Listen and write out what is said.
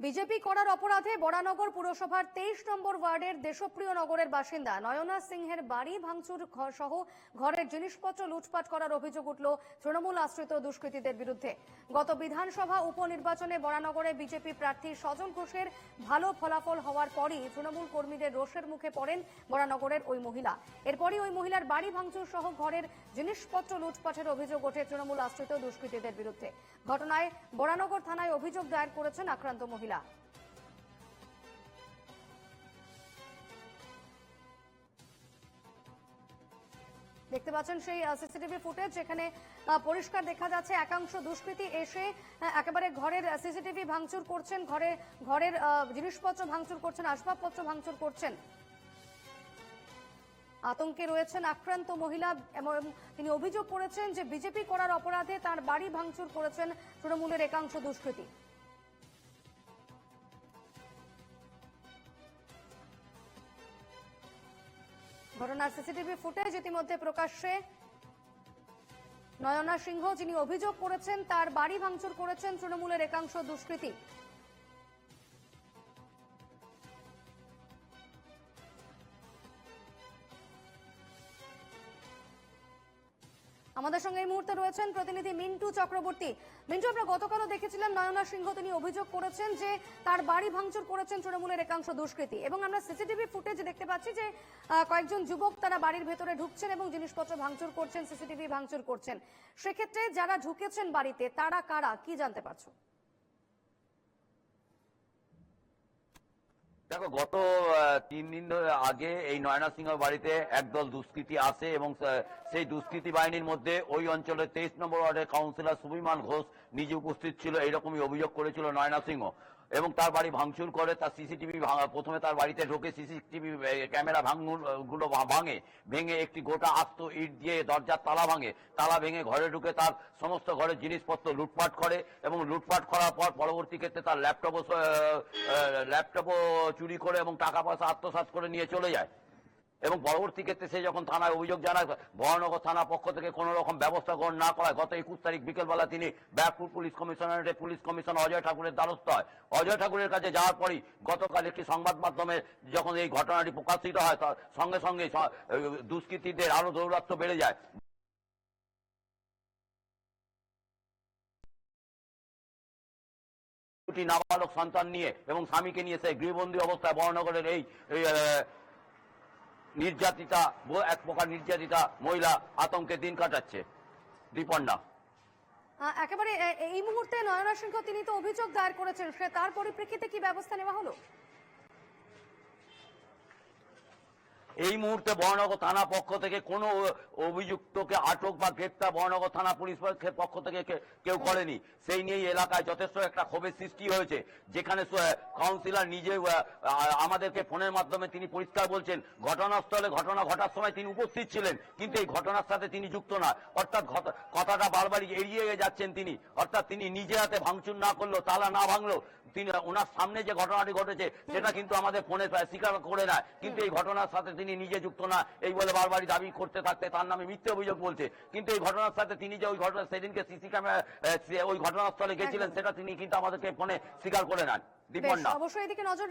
BJP করার অপরাধে বরানগর পুরসভার তেইশ নম্বর ওয়ার্ডের দেশপ্রিয় নগরের বাসিন্দা নয়না সিংহের বাড়ি ভাঙচুর সহ ঘরের জিনিসপত্র লুটপাট করার অভিযোগ উঠল তৃণমূল আশ্রিত দুষ্কৃতীদের বিরুদ্ধে। গত বিধানসভা উপনির্বাচনে বরানগরে বিজেপি প্রার্থী সজল ঘোষের ভালো ফলাফল হওয়ার পরই তৃণমূল কর্মীদের রোষের মুখে পড়েন বরানগরের ওই মহিলা। এরপরই ওই মহিলার বাড়ি ভাঙচুর সহ ঘরের জিনিসপত্র লুটপাটের অভিযোগ ওঠে তৃণমূল আশ্রিত দুষ্কৃতীদের বিরুদ্ধে। ঘটনায় বরানগর থানায় অভিযোগ দায়ের করেছেন আক্রান্ত মহিলা। দেখতে পাচ্ছেন সেই সিসিটিভি ফুটেজ যেখানে পরিষ্কার দেখা যাচ্ছে একাংশ দুষ্কৃতী এসে একেবারে ঘরের সিসিটিভি ভাঙচুর করছেন, ঘরে, ঘরের জিনিসপত্র ভাঙচুর করছেন, আসবাবপত্র ভাঙচুর করছেন। আতঙ্কে রয়েছেন আক্রান্ত মহিলা, এবং তিনি অভিযোগ করেছেন যে বিজেপি করার অপরাধে তার বাড়ি ভাঙচুর করেছেন তৃণমূলের একাংশ দুষ্কৃতী। ঘটনার সিসিটিভি ফুটেজ ইতিমধ্যে প্রকাশ্যে। নয়না সিংহ, যিনি অভিযোগ করেছেন, তার বাড়ি ভাঙচুর করেছেন তৃণমূলের একাংশ দুষ্কৃতী। আমাদের সঙ্গে এই মুহূর্তে রয়েছেন প্রতিনিধি মিন্টু চক্রবর্তী। মিন্টু, আমরা গতকালও দেখেছিলাম নয়না সিংহ তিনি অভিযোগ করেছেন যে তার বাড়ি ভাঙচুর করেছেন তৃণমূলের একাংশ দুষ্কৃতী। এবং আমরা সিসিটিভি ফুটেজ দেখতে পাচ্ছি যে কয়েকজন যুবক তারা বাড়ির ভেতরে ঢুকছেন এবং জিনিসপত্র ভাঙচুর করছেন, সিসিটিভি ভাঙচুর করছেন। সেক্ষেত্রে যারা ঢুকেছেন বাড়িতে, তারা কারা? কি জানতে পারছ? দেখো, গত তিন দিন আগে এই নয়না সিংহ বাড়িতে একদল দুষ্কৃতি আসে এবং সেই দুষ্কৃতি বাহিনীর মধ্যে ওই অঞ্চলের তেইশ নম্বর ওয়ার্ডের কাউন্সিলর সুবিমান ঘোষ নিজে উপস্থিত ছিল। এইরকমই অভিযোগ করেছিল নয়না সিংহ এবং তার বাড়ি ভাঙচুর করে, তার সিসিটিভি প্রথমে তার বাড়িতে ঢোকে, সিসিটিভি ক্যামেরা ভাঙুর, গুলো ভাঙে, ভেঙে একটি গোটা আস্ত ইট দিয়ে দরজার তালা ভাঙে, তালা ভেঙে ঘরে ঢুকে তার সমস্ত ঘরের জিনিসপত্র লুটপাট করে এবং লুটপাট করার পর পরবর্তী ক্ষেত্রে তার ল্যাপটপও ল্যাপটপও চুরি করে এবং টাকা পয়সা আত্মসাত করে নিয়ে চলে যায়। এবং পরবর্তী ক্ষেত্রে সে যখন থানায় অভিযোগ জানায় বহনগর থানা পক্ষ থেকে কোনো রকম ব্যবস্থা গ্রহণ না করায়, গত একুশ তারিখ বিকেলবেলা তিনি ব্যারাকপুর পুলিশ কমিশনারেটে পুলিশ কমিশনার অজয় ঠাকুরের দ্বারস্থ হয়। অজয় ঠাকুরের কাছে যাওয়ার পরই গতকাল একটি সংবাদ মাধ্যমে যখন এই ঘটনাটি প্রকাশিত হয়, তার সঙ্গে সঙ্গে দুষ্কৃতীদের আরও দৌরাত্ম্য বেড়ে যায়। নাবালক সন্তান নিয়ে এবং স্বামীকে নিয়ে সে গৃহবন্দী অবস্থায় বহনগরের এই নির্যাতিতা এক প্রকার নির্যাতিতা মহিলা আতঙ্কে দিন কাটাচ্ছে। দীপন্না একেবারে এই মুহূর্তে নয়না তিনি তো অভিযোগ দায়ের করেছেন, সে তার পরিপ্রেক্ষিতে কি ব্যবস্থা নেওয়া হলো? এই মুহূর্তে বহনগর থানা পক্ষ থেকে কোনো অভিযুক্তকে আটক বা গ্রেপ্তার বহনগর থানা পুলিশ পক্ষ থেকে কেউ করেনি। সেই নিয়ে এলাকায় যথেষ্ট একটা ক্ষোভের সৃষ্টি হয়েছে, যেখানে কাউন্সিলর নিজে আমাদেরকে ফোনের মাধ্যমে তিনি পরিষ্কার বলছেন, ঘটনাস্থলে ঘটনা ঘটার সময় তিনি উপস্থিত ছিলেন, কিন্তু এই ঘটনার সাথে তিনি যুক্ত না। অর্থাৎ কথাটা বারবারই এড়িয়ে যাচ্ছেন তিনি। অর্থাৎ তিনি নিজে হাতে ভাঙচুর না করল তালা না ভাঙলো তিনি ওনার সামনে যে ঘটনাটি ঘটেছে সেটা কিন্তু আমাদের ফোনে স্বীকার করে না কিন্তু এই ঘটনার সাথে তিনি নিজে যুক্ত না এই বলে বারবারই দাবি করতে থাকতে তার নামে মিথ্যে অভিযোগ বলছে। কিন্তু এই ঘটনার সাথে তিনি যে ওই ঘটনা সেদিনকে সিসি ক্যামেরা ওই ঘটনাস্থলে গেছিলেন সেটা তিনি কিন্তু আমাদেরকে ফোনে স্বীকার করে নেন। দীপন্না অবশ্যই এদিকে নজর